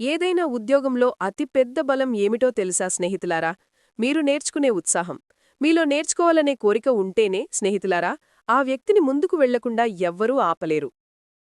ఏదైనా ఉద్యోగంలో అతిపెద్ద బలం ఏమిటో తెలుసా స్నేహితులారా? మీరు నేర్చుకునే ఉత్సాహం. మీలో నేర్చుకోవాలనే కోరిక ఉంటేనే స్నేహితులారా ఆ వ్యక్తిని ముందుకు వెళ్ళకుండా ఎవ్వరూ ఆపలేరు.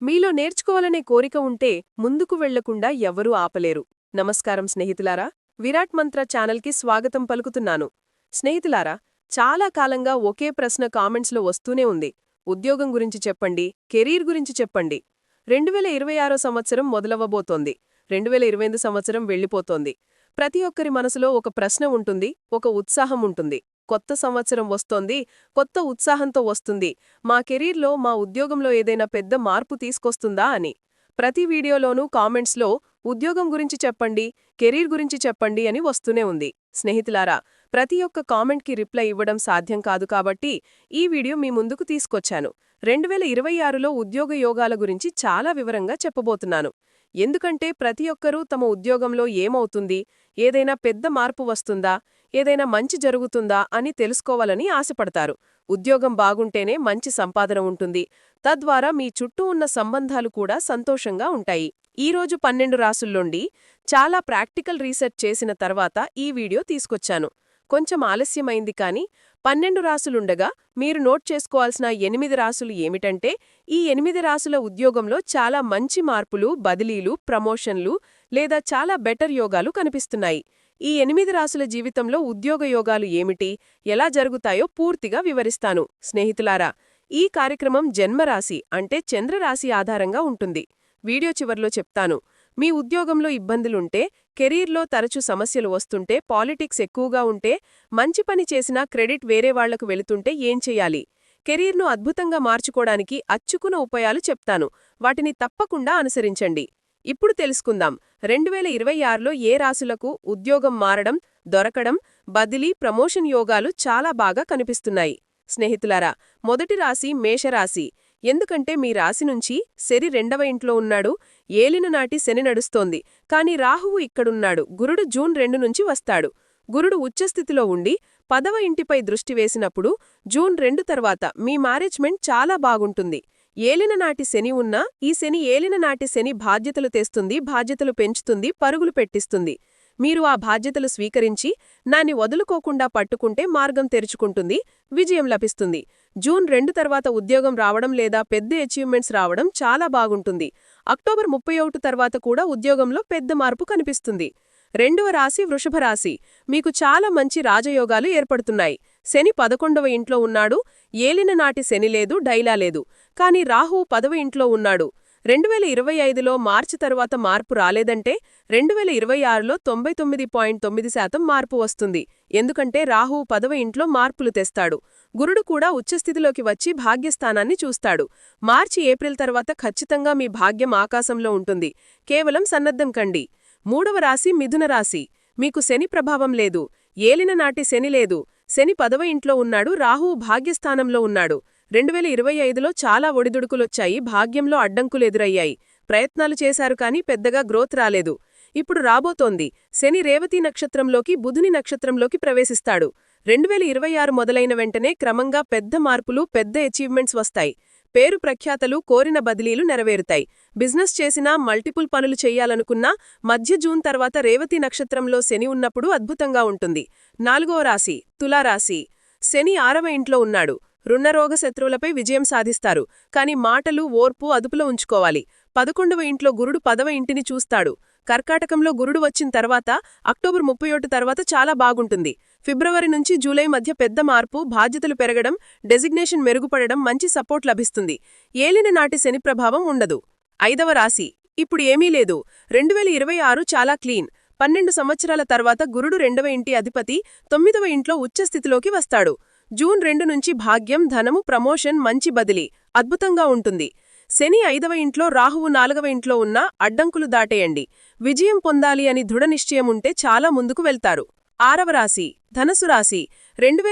మీలో నేర్చుకోవాలనే కోరిక ఉంటే ముందుకు వెళ్ళకుండా ఎవ్వరూ ఆపలేరు. నమస్కారం స్నేహితులారా. విరాట్ మంత్ర ఛానల్కి స్వాగతం పలుకుతున్నాను. స్నేహితులారా చాలా కాలంగా ఒకే ప్రశ్న కామెంట్స్లో వస్తూనే ఉంది. ఉద్యోగం గురించి చెప్పండి కెరీర్ గురించి చెప్పండి. రెండువేల ఇరవై ఆరో సంవత్సరం మొదలవ్వబోతోంది. రెండువేల ఇరవై సంవత్సరం వెళ్ళిపోతోంది. ప్రతి ఒక్కరి మనసులో ఒక ప్రశ్న ఉంటుంది ఒక ఉత్సాహం ఉంటుంది. కొత్త సంవత్సరం వస్తోంది కొత్త ఉత్సాహంతో వస్తుంది. మా కెరీర్లో మా ఉద్యోగంలో ఏదైనా పెద్ద మార్పు తీసుకొస్తుందా అని. ప్రతి వీడియోలోనూ కామెంట్స్లో ఉద్యోగం గురించి చెప్పండి కెరీర్ గురించి చెప్పండి అని వస్తూనే ఉంది. స్నేహితులారా ప్రతి ఒక్క కామెంట్కి రిప్లై ఇవ్వడం సాధ్యం కాదు కాబట్టి ఈ వీడియో మీ ముందుకు తీసుకొచ్చాను. రెండువేల ఇరవై ఆరులో ఉద్యోగ యోగాల గురించి చాలా వివరంగా చెప్పబోతున్నాను. ఎందుకంటే ప్రతి ఒక్కరూ తమ ఉద్యోగంలో ఏమవుతుంది ఏదైనా పెద్ద మార్పు వస్తుందా ఏదైనా మంచి జరుగుతుందా అని తెలుసుకోవాలని ఆశపడతారు. ఉద్యోగం బాగుంటేనే మంచి సంపాదన ఉంటుంది. తద్వారా మీ చుట్టూ ఉన్న సంబంధాలు కూడా సంతోషంగా ఉంటాయి. ఈరోజు పన్నెండు రాసుల్లోండి చాలా ప్రాక్టికల్ రీసెర్చ్ చేసిన తర్వాత ఈ వీడియో తీసుకొచ్చాను. కొంచెం ఆలస్యమైంది కాని పన్నెండు రాసులుండగా మీరు నోట్ చేసుకోవాల్సిన ఎనిమిది రాసులు ఏమిటంటే ఈ ఎనిమిది రాసుల ఉద్యోగంలో చాలా మంచి మార్పులు బదిలీలు ప్రమోషన్లు లేదా చాలా బెటర్ యోగాలు కనిపిస్తున్నాయి. ఈ ఎనిమిది రాసుల జీవితంలో ఉద్యోగ యోగాలు ఏమిటి ఎలా జరుగుతాయో పూర్తిగా వివరిస్తాను. స్నేహితులారా ఈ కార్యక్రమం జన్మరాశి అంటే చంద్రరాశి ఆధారంగా ఉంటుంది. వీడియో చివర్లో చెప్తాను. మీ ఉద్యోగంలో ఇబ్బందులుంటే కెరీర్లో తరచు సమస్యలు వస్తుంటే పాలిటిక్స్ ఎక్కువగా ఉంటే మంచి పని చేసినా క్రెడిట్ వేరే వాళ్ళకు వెళుతుంటే ఏం చెయ్యాలి కెరీర్ను అద్భుతంగా మార్చుకోడానికి అచ్చుకున్న ఉపాయాలు చెప్తాను. వాటిని తప్పకుండా అనుసరించండి. ఇప్పుడు తెలుసుకుందాం. రెండువేల ఇరవై ఆరులో ఏ రాసులకు ఉద్యోగం మారడం దొరకడం బదిలీ ప్రమోషన్ యోగాలు చాలా బాగా కనిపిస్తున్నాయి. స్నేహితులారా మొదటి రాశి మేషరాశి. ఎందుకంటే మీ రాశి నుంచి శరి రెండవ ఇంట్లో ఉన్నాడు ఏలిన నాటి శని నడుస్తోంది. కాని రాహువు ఇక్కడున్నాడు గురుడు జూన్ రెండు నుంచి వస్తాడు. గురుడు ఉచ్చస్థితిలో ఉండి పదవ ఇంటిపై దృష్టి వేసినప్పుడు జూన్ రెండు తర్వాత మీ మ్యారేజ్మెంట్ చాలా బాగుంటుంది. ఏలిన నాటి శని ఉన్నా ఈ శని ఏలిన నాటి శని బాధ్యతలు తెస్తుంది బాధ్యతలు పెంచుతుంది పరుగులు పెట్టిస్తుంది. మీరు ఆ బాధ్యతలు స్వీకరించి నాన్ని వదులుకోకుండా పట్టుకుంటే మార్గం తెరుచుకుంటుంది విజయం లభిస్తుంది. జూన్ రెండు తర్వాత ఉద్యోగం రావడం లేదా పెద్ద అచీవ్మెంట్స్ రావడం చాలా బాగుంటుంది. అక్టోబర్ ముప్పై ఒకటి తర్వాత కూడా ఉద్యోగంలో పెద్ద మార్పు కనిపిస్తుంది. రెండవ రాశి వృషభ రాశి. మీకు చాలా మంచి రాజయోగాలు ఏర్పడుతున్నాయి. శని పదకొండవ ఇంట్లో ఉన్నాడు. ఏలిన నాటి శని లేదు డైలా లేదు. కాని రాహు పదవ ఇంట్లో ఉన్నాడు. రెండు వేల ఇరవై ఐదులో మార్చి తరువాత మార్పు రాలేదంటే రెండు వేల ఇరవై ఆరులో తొంభై తొమ్మిది పాయింట్ తొమ్మిది శాతం మార్పు వస్తుంది. ఎందుకంటే రాహువు పదవ ఇంట్లో మార్పులు తెస్తాడు. గురుడు కూడా ఉచ్చస్థితిలోకి వచ్చి భాగ్యస్థానాన్ని చూస్తాడు. మార్చి ఏప్రిల్ తర్వాత ఖచ్చితంగా మీ భాగ్యం ఆకాశంలో ఉంటుంది. కేవలం సన్నద్ధం కండి. మూడవ రాశి మిథున రాశి. మీకు శని ప్రభావం లేదు. ఏలిన నాటి శని లేదు. శని పదవ ఇంట్లో ఉన్నాడు. రాహువు భాగ్యస్థానంలో ఉన్నాడు. రెండు వేల ఇరవై ఐదులో చాలా ఒడిదుడుకులొచ్చాయి భాగ్యంలో అడ్డంకులు ఎదురయ్యాయి. ప్రయత్నాలు చేశారు కానీ పెద్దగా గ్రోత్ రాలేదు. ఇప్పుడు రాబోతోంది. శని రేవతి నక్షత్రంలోకి బుధుని నక్షత్రంలోకి ప్రవేశిస్తాడు. రెండు వేల ఇరవై ఆరు మొదలైన వెంటనే క్రమంగా పెద్ద మార్పులు పెద్ద అచీవ్మెంట్స్ వస్తాయి. పేరు ప్రఖ్యాతలు కోరిన బదిలీలు నెరవేరుతాయి. బిజినెస్ చేసినా మల్టిపుల్ పనులు చెయ్యాలనుకున్నా మధ్య జూన్ తర్వాత రేవతి నక్షత్రంలో శని ఉన్నప్పుడు అద్భుతంగా ఉంటుంది. నాలుగో రాశి తులారాశి. శని ఆరవ ఇంట్లో ఉన్నాడు. రుణరోగ శత్రువులపై విజయం సాధిస్తారు. కాని మాటలు ఓర్పు అదుపులో ఉంచుకోవాలి. పదకొండవ ఇంట్లో గురుడు పదవ ఇంటిని చూస్తాడు. కర్కాటకంలో గురుడు వచ్చిన తర్వాత అక్టోబర్ ముప్పై ఒకటి తర్వాత చాలా బాగుంటుంది. ఫిబ్రవరి నుంచి జూలై మధ్య పెద్ద మార్పు బాధ్యతలు పెరగడం డెసిగ్నేషన్ మెరుగుపడడం మంచి సపోర్ట్ లభిస్తుంది. ఏలిన నాటి శని ప్రభావం ఉండదు. ఐదవ రాశి. ఇప్పుడు ఏమీ లేదు. రెండువేల ఇరవై ఆరు చాలా క్లీన్. పన్నెండు సంవత్సరాల తర్వాత గురుడు రెండవ ఇంటి అధిపతి తొమ్మిదవ ఇంట్లో ఉచ్చస్థితిలోకి వస్తాడు. జూన్ రెండు నుంచి భాగ్యం ధనము ప్రమోషన్ మంచి బదిలీ అద్భుతంగా ఉంటుంది. శని ఐదవ ఇంట్లో రాహువు నాలుగవ ఇంట్లో ఉన్న అడ్డంకులు దాటేయండి. విజయం పొందాలి అని దృఢనిశ్చయముంటే చాలా ముందుకు వెళ్తారు. ఆరవ రాశి ధనసు రాశి.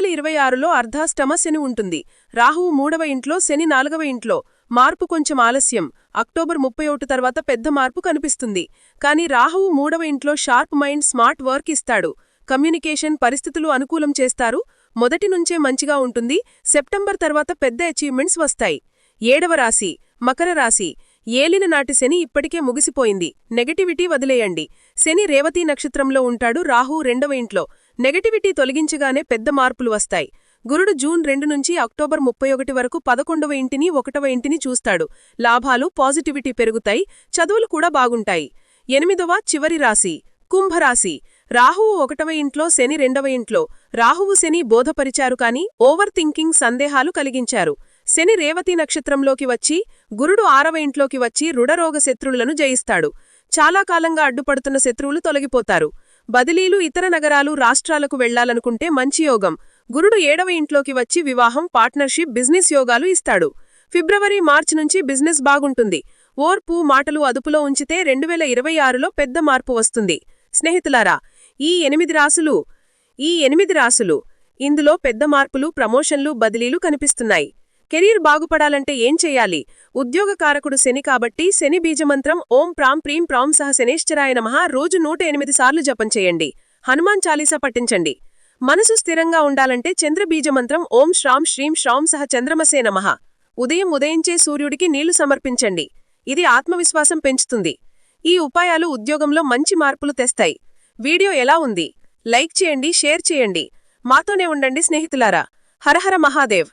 ఇరవై ఆరులో అర్ధాష్టమ శని ఉంటుంది. రాహువు మూడవ ఇంట్లో శని నాలుగవ ఇంట్లో. మార్పు కొంచెం ఆలస్యం. అక్టోబర్ ముప్పై ఒకటి తర్వాత పెద్ద మార్పు కనిపిస్తుంది. కాని రాహువు మూడవ ఇంట్లో షార్ప్ మైండ్ స్మార్ట్ వర్క్ ఇస్తాడు. కమ్యూనికేషన్ పరిస్థితులు అనుకూలం చేస్తారు. మొదటి నుంచే మంచిగా ఉంటుంది. సెప్టెంబర్ తర్వాత పెద్ద అచీవ్మెంట్స్ వస్తాయి. ఏడవ రాశి మకర రాశి. ఏలిన నాటి శని ఇప్పటికే ముగిసిపోయింది. నెగటివిటీ వదిలేయండి. శని రేవతీ నక్షత్రంలో ఉంటాడు. రాహు రెండవ ఇంట్లో. నెగటివిటీ తొలగించగానే పెద్ద మార్పులు వస్తాయి. గురుడు జూన్ రెండు నుంచి అక్టోబర్ ముప్పై ఒకటి వరకు పదకొండవ ఇంటిని ఒకటవ ఇంటిని చూస్తాడు. లాభాలు పాజిటివిటీ పెరుగుతాయి. చదువులు కూడా బాగుంటాయి. ఎనిమిదవ చివరి రాశి కుంభరాశి. రాహువు ఒకటవ ఇంట్లో శని రెండవ ఇంట్లో. రాహువు శని బోధపరిచారు కాని ఓవర్ థింకింగ్ సందేహాలు కలిగించారు. శని రేవతి నక్షత్రంలోకి వచ్చి గురుడు ఆరవ ఇంట్లోకి వచ్చి రుడరోగ శత్రువులను జయిస్తాడు. చాలా కాలంగా అడ్డుపడుతున్న శత్రువులు తొలగిపోతారు. బదిలీలు ఇతర నగరాలు రాష్ట్రాలకు వెళ్ళాలనుకుంటే మంచి యోగం. గురుడు ఏడవ ఇంట్లోకి వచ్చి వివాహం పార్ట్నర్షిప్ బిజినెస్ యోగాలు ఇస్తాడు. ఫిబ్రవరి మార్చి నుంచి బిజినెస్ బాగుంటుంది. ఓర్పు మాటలు అదుపులో ఉంచితే రెండు వేల ఇరవై ఆరులో పెద్ద మార్పు వస్తుంది. స్నేహితులారా ఈ ఎనిమిది రాసులు ఈ ఎనిమిది రాసులు ఇందులో పెద్ద మార్పులు ప్రమోషన్లు బదిలీలు కనిపిస్తున్నాయి. కెరీర్ బాగుపడాలంటే ఏం చెయ్యాలి ఉద్యోగకారకుడు శని కాబట్టి శని బీజమంత్రం ఓం ప్రాం ప్రీం ప్రాం సహ శనేశ్చరాయ నమః రోజు నూట ఎనిమిది సార్లు జపం చేయండి. హనుమాన్ చాలీసా పట్టించండి మనసు స్థిరంగా ఉండాలంటే చంద్రబీజమంత్రం ఓం శ్రాం శ్రీం శ్రాం సహ చంద్రమసే నమ. ఉదయం ఉదయించే సూర్యుడికి నీళ్ళు సమర్పించండి. ఇది ఆత్మవిశ్వాసం పెంచుతుంది. ఈ ఉపాయాలు ఉద్యోగంలో మంచి మార్పులు తెస్తాయి. వీడియో ఎలా ఉంది? లైక్ చేయండి షేర్ చేయండి. మాతోనే ఉండండి స్నేహితులారా. హరహర మహాదేవ్.